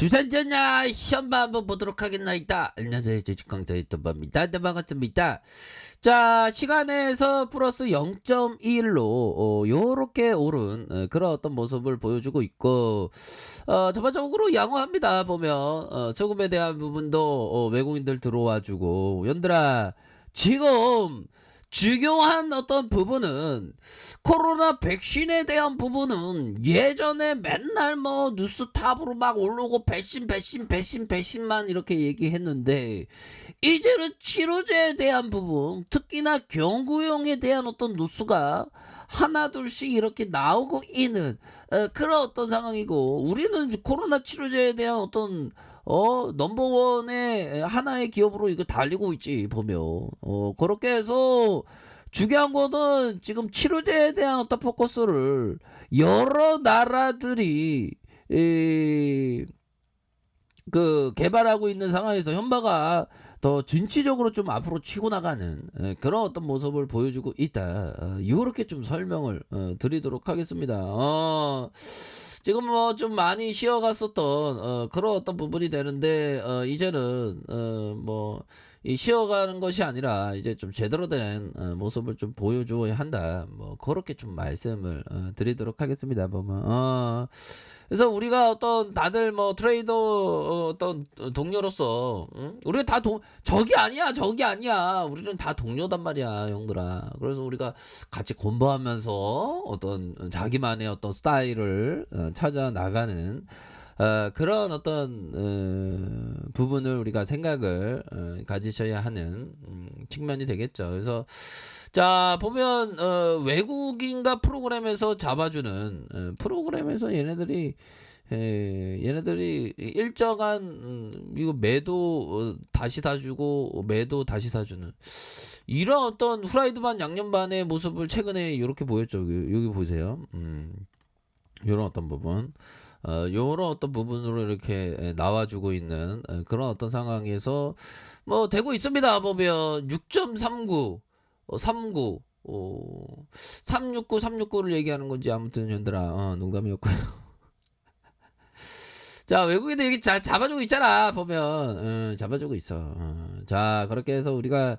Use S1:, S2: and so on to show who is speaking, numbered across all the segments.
S1: 주산전야 현바 한번 보도록 하겠나이다. 안녕하세요. 주식강사 유튜버입니다. 네, 반갑습니다. 자, 시간에서 플러스 0.1로, 어, 요렇게 오른, 어, 그런 어떤 모습을 보여주고 있고, 어, 전반적으로 양호합니다. 보면, 어, 소금에 대한 부분도, 어, 외국인들 들어와주고, 연들아, 지금, 중요한 어떤 부분은 코로나 백신에 대한 부분은 예전에 맨날 뭐 뉴스 탑으로 막 올라오고 백신 백신 백신 백신만 이렇게 얘기했는데 이제는 치료제에 대한 부분 특히나 경구용에 대한 어떤 뉴스가 하나 둘씩 이렇게 나오고 있는 어, 그런 어떤 상황이고 우리는 코로나 치료제에 대한 어떤 어 넘버원의 하나의 기업으로 이거 달리고 있지 보면 어 그렇게 해서 중요한 거는 지금 치료제에 대한 어떤 포커스를 여러 나라들이 이, 그 개발하고 있는 상황에서 현바가 더 진취적으로 좀 앞으로 치고 나가는 에, 그런 어떤 모습을 보여주고 있다. 어, 이렇게 좀 설명을 어, 드리도록 하겠습니다. 어, 지금 뭐 좀 많이 쉬어갔었던 어, 그런 어떤 부분이 되는데 어, 이제는 어, 뭐. 이 쉬어가는 것이 아니라 이제 좀 제대로 된 어, 모습을 좀 보여줘야 한다. 뭐 그렇게 좀 말씀을 어, 드리도록 하겠습니다. 보면 어, 그래서 우리가 어떤 다들 뭐 트레이더 어, 어떤 동료로서 응? 우리가 다 동, 적이 아니야 적이 아니야 우리는 다 동료단 말이야 형들아 그래서 우리가 같이 공부하면서 어떤 자기만의 어떤 스타일을 어, 찾아 나가는 어, 그런 어떤 어, 부분을 우리가 생각을 어, 가지셔야 하는 음, 측면이 되겠죠. 그래서 자 보면 어, 외국인과 프로그램에서 잡아주는 어, 프로그램에서 얘네들이 에, 얘네들이 일정한 음, 이거 매도 어, 다시 사주고 매도 다시 사주는 이런 어떤 후라이드 반 양념 반의 모습을 최근에 이렇게 보였죠. 여기, 여기 보세요. 음, 이런 어떤 부분. 어, 요런 어떤 부분으로 이렇게 에, 나와주고 있는 에, 그런 어떤 상황에서 뭐 되고 있습니다. 보면 6.39, 어, 39, 어, 369, 369를 얘기하는 건지 아무튼 현들아 어, 농담이었고요. 자 외국인들 여기 자, 잡아주고 있잖아 보면 어, 잡아주고 있어. 어, 자 그렇게 해서 우리가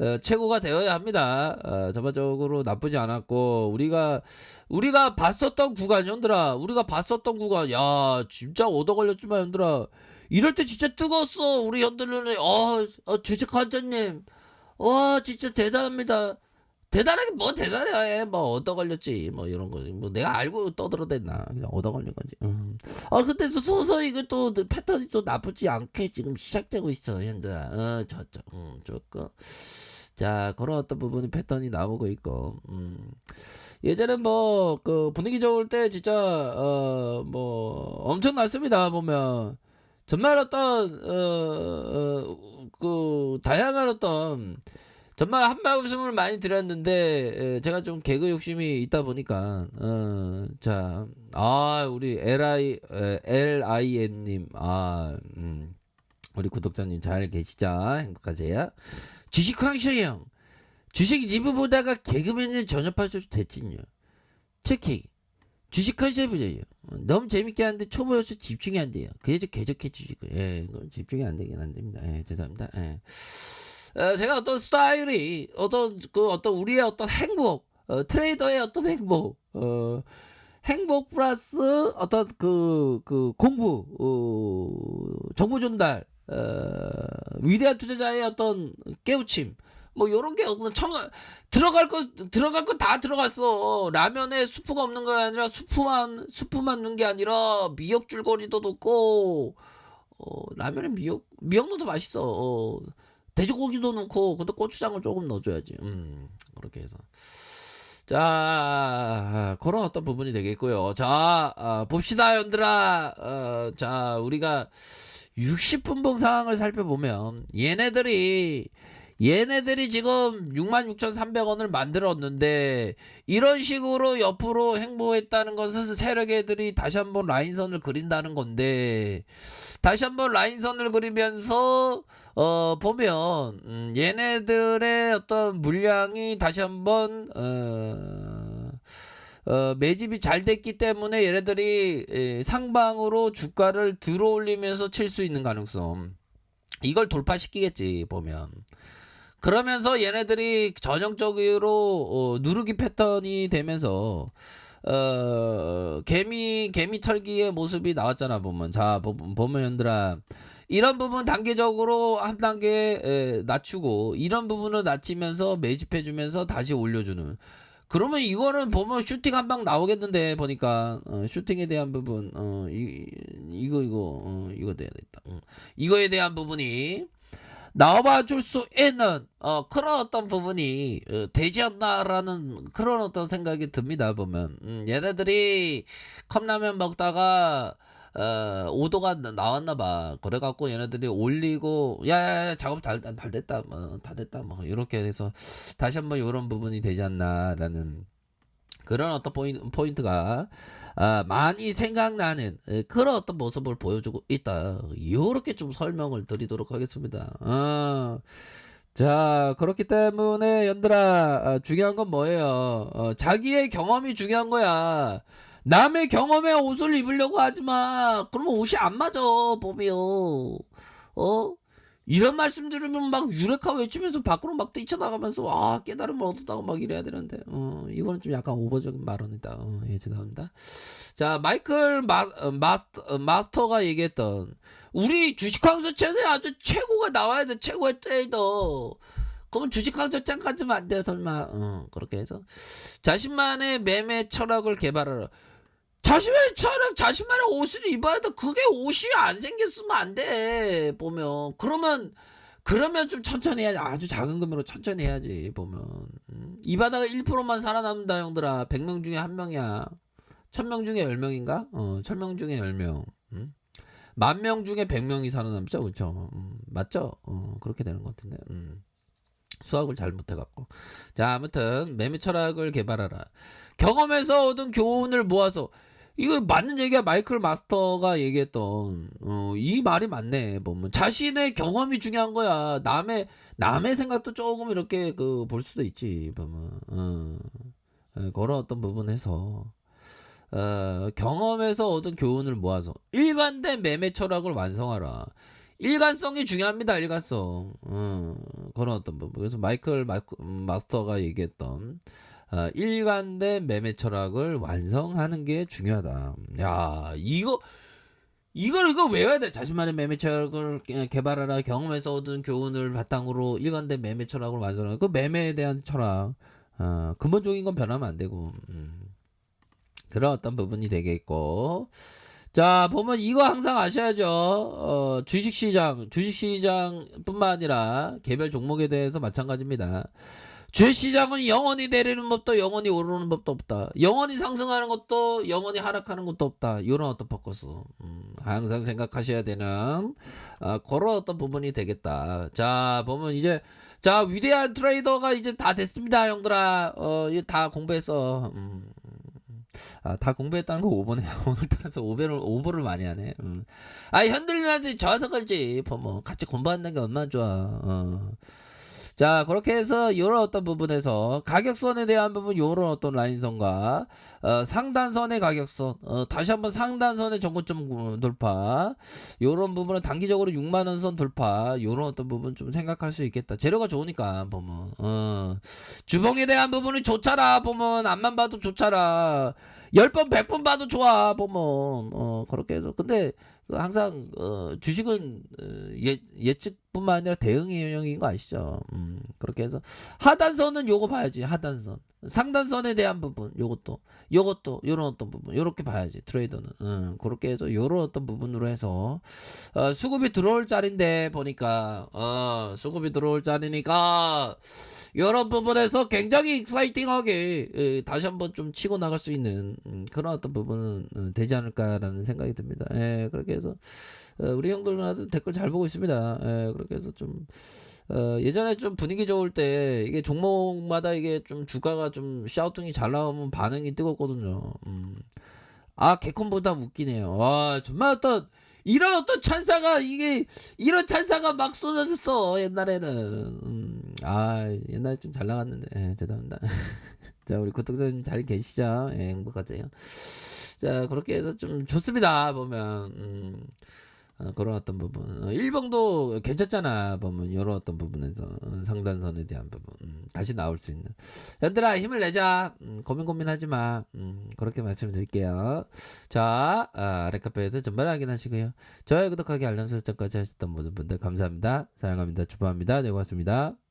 S1: 어, 최고가 되어야 합니다. 어, 전반적으로 나쁘지 않았고 우리가 우리가 봤었던 구간 현들아 우리가 봤었던 구간 야 진짜 얻어 걸렸지만 현들아 이럴 때 진짜 뜨거웠어 우리 현들은 어, 어 주식 관장님 와 진짜 대단합니다. 대단하게 뭐 대단해. 뭐 얻어 걸렸지. 뭐 이런 거지. 뭐 내가 알고 떠들어댔나. 그냥 얻어 걸린 거지. 음. 아 근데 서- 서서히 이거 또 패턴이 또 나쁘지 않게 지금 시작되고 있어 현들아 어 저쪽 음 좋고. 자 그런 어떤 부분이 패턴이 나오고 있고. 음. 예전에 뭐 그 분위기 좋을 때 진짜 어 뭐 엄청났습니다 보면. 정말 어떤 어그 다양한 어떤 정말 한마음을 많이 드렸는데 에, 제가 좀 개그 욕심이 있다 보니까 어 자 아 우리 LI LIN님 아 음, 우리 구독자님 잘 계시자 행복하세요. 주식 황쇼 형 주식 리뷰 보다가 개그맨을 전업하셔도 됐지요. 특히 주식 컨셉이에요. 너무 재밌게 하는데 초보여서 집중이 안 돼요. 그래서 계속해 주시고 예 집중이 안 되긴 안 됩니다. 예 죄송합니다. 예. 어, 제가 어떤 스타일이 어떤 그 어떤 우리의 어떤 행복 어, 트레이더의 어떤 행복 어, 행복 플러스 어떤 그, 그 공부 어, 정보 전달 어, 위대한 투자자의 어떤 깨우침 뭐 요런 게 어떤 청 들어갈 거 들어갈 거 다 들어갔어. 라면에 수프가 없는 게 아니라 수프만 수프만 넣은 게 아니라 미역 줄거리도 넣고 어, 라면에 미역 미역 넣어도 맛있어. 어, 돼지고기도 넣고 근데 고추장을 조금 넣어줘야지. 음 그렇게 해서 자 그런 어떤 부분이 되겠고요. 자 아, 봅시다 연들아. 어, 자 우리가 60분봉 상황을 살펴보면 얘네들이 얘네들이 지금 66,300원을 만들었는데 이런 식으로 옆으로 행보했다는 것은 세력애들이 다시 한번 라인선을 그린다는 건데 다시 한번 라인선을 그리면서 어 보면 음, 얘네들의 어떤 물량이 다시 한번 어, 어, 매집이 잘 됐기 때문에 얘네들이 에, 상방으로 주가를 들어올리면서 칠 수 있는 가능성. 이걸 돌파시키겠지 보면 그러면서 얘네들이 전형적으로 어, 누르기 패턴이 되면서 어 개미 개미 털기의 모습이 나왔잖아 보면. 자 보- 보면 현들아 이런 부분 단계적으로 한 단계 에, 낮추고 이런 부분을 낮추면서 매집해 주면서 다시 올려주는. 그러면 이거는 보면 슈팅 한 방 나오겠는데 보니까. 어, 슈팅에 대한 부분 어 이, 이거 이거 어, 이거 돼야 겠다. 음. 이거에 대한 부분이 나와 줄 수 있는 어 그런 어떤 부분이 어, 되지 않나라는 그런 어떤 생각이 듭니다 보면. 음, 얘네들이 컵라면 먹다가 어 오도가 나- 나왔나 봐. 그래갖고 얘네들이 올리고 야 야 야 작업 잘, 잘 됐다 뭐 다 됐다 뭐 이렇게 해서 다시 한번 이런 부분이 되지 않나라는 그런 어떤 포인, 포인트 가 아, 많이 생각나는 에, 그런 어떤 모습을 보여주고 있다. 이렇게 좀 설명을 드리도록 하겠습니다. 어, 자 그렇기 때문에 연들아 아, 중요한 건 뭐예요? 어, 자기의 경험이 중요한 거야. 남의 경험에 옷을 입으려고 하지 마. 그러면 옷이 안 맞아 보면 어 이런 말씀 들으면 막 유레카 외치면서 밖으로 막 뛰쳐나가면서 아 깨달음을 얻었다고 막 이래야 되는데. 어 이거는 좀 약간 오버적인 발언이다. 어, 예 죄송합니다. 자 마이클 마, 어, 마스터, 어, 마스터가 얘기했던 우리 주식황수 채널에 아주 최고가 나와야 돼 최고의 트레이더. 그러면 주식황수 짱까지면 안 돼요 설마. 어 그렇게 해서. 자신만의 매매 철학을 개발하라 자신만의 철학, 자신만의 옷을 입어야 돼. 그게 옷이 안 생겼으면 안 돼. 보면. 그러면, 그러면 좀 천천히 해야지. 아주 작은 금액으로 천천히 해야지. 보면. 음. 이 바닥에 1%만 살아남는다, 형들아. 100명 중에 한 명이야. 1000명 중에 10명인가? 어, 1000명 중에 10명. 음. 만명 중에 100명이 살아남죠. 그쵸? 음, 맞죠? 어, 그렇게 되는 것 같은데. 음. 수학을 잘 못해갖고. 자, 아무튼, 매매 철학을 개발하라. 경험에서 얻은 교훈을 모아서 이거 맞는 얘기야. 마이클 마스터가 얘기했던 어, 이 말이 맞네. 보면 자신의 경험이 중요한 거야. 남의 남의 생각도 조금 이렇게 그 볼 수도 있지. 보면 어, 어, 그런 어떤 부분에서. 어, 경험에서 얻은 교훈을 모아서 일관된 매매 철학을 완성하라. 일관성이 중요합니다. 일관성. 어, 그런 어떤 부분. 그래서 마이클 마, 마스터가 얘기했던 어, 일관된 매매 철학을 완성하는 게 중요하다. 야, 이거 이걸 이거 외워야 돼. 자신만의 매매 철학을 개- 개발하라. 경험에서 얻은 교훈을 바탕으로 일관된 매매 철학을 완성하는 그 매매에 대한 철학. 어, 근본적인 건 변하면 안 되고. 음. 그런 어떤 부분이 되겠고. 자, 보면 이거 항상 아셔야죠. 어, 주식시장, 주식시장뿐만 아니라 개별 종목에 대해서 마찬가지입니다. 주식시장은 영원히 내리는 법도 영원히 오르는 법도 없다. 영원히 상승하는 것도 영원히 하락하는 것도 없다. 이런 어떤 포커스. 음, 항상 생각하셔야 되는 아, 그런 어떤 부분이 되겠다. 자, 보면 이제 자 위대한 트레이더가 이제 다 됐습니다, 형들아. 어, 이거 다 공부했어. 음. 아, 다 공부했다는 거 5번에 오늘따라서 5배를 5번을 많이 하네. 음. 아, 현들님한테 좋아서 그렇지. 뭐 같이 공부한다는 게 얼마나 좋아. 어. 자, 그렇게 해서 이런 어떤 부분에서 가격선에 대한 부분 요런 어떤 라인선과 어, 상단선의 가격선 어, 다시 한번 상단선의 정고점 돌파 요런 부분은 단기적으로 6만 원 선 돌파 요런 어떤 부분 좀 생각할 수 있겠다. 재료가 좋으니까 보면 어. 주봉에 대한 부분이 좋잖아. 보면 앞만 봐도 좋잖아. 10번 100번 봐도 좋아. 보면 어 그렇게 해서 근데 그 항상 어, 주식은 어, 예, 예측 뿐만 아니라 대응의 영역인 거 아시죠? 음, 그렇게 해서 하단선은 요거 봐야지 하단선 상단선에 대한 부분 요것도 요것도 요런 어떤 부분 요렇게 봐야지 트레이더는 음, 그렇게 해서 요런 어떤 부분으로 해서 어, 수급이 들어올 자리인데 보니까 어, 수급이 들어올 자리니까 요런 부분에서 굉장히 익사이팅하게 예, 다시 한번 좀 치고 나갈 수 있는 음, 그런 어떤 부분은 어, 되지 않을까라는 생각이 듭니다. 예, 그렇게 해서 어, 우리 형들은 댓글 잘 보고 있습니다. 예, 해서 좀 어, 예전에 좀 분위기 좋을 때 이게 종목마다 이게 좀 주가가 좀 샤우팅이 잘 나오면 반응이 뜨겁거든요. 음. 아 개콘보다 웃기네요. 와 정말 어떤 이런 어떤 찬사가 이게 이런 찬사가 막 쏟아졌어 옛날에는. 음, 아 옛날에 좀 잘 나갔는데 예, 죄송합니다. 자 우리 구독자님 잘 계시죠? 예, 행복하세요. 자 그렇게 해서 좀 좋습니다 보면 음, 어, 그런 어떤 부분. 어, 일봉도 괜찮잖아. 보면 이런 어떤 부분에서 어, 상단선에 대한 부분. 음, 다시 나올 수 있는. 얘들아 힘을 내자. 음, 고민 고민하지 마. 음, 그렇게 말씀드릴게요. 자 아, 아래 카페에서 전말 확인하시고요. 좋아요 구독하기 알람 설정까지 하셨던 모든 분들 감사합니다. 사랑합니다. 축복합니다. 네 고맙습니다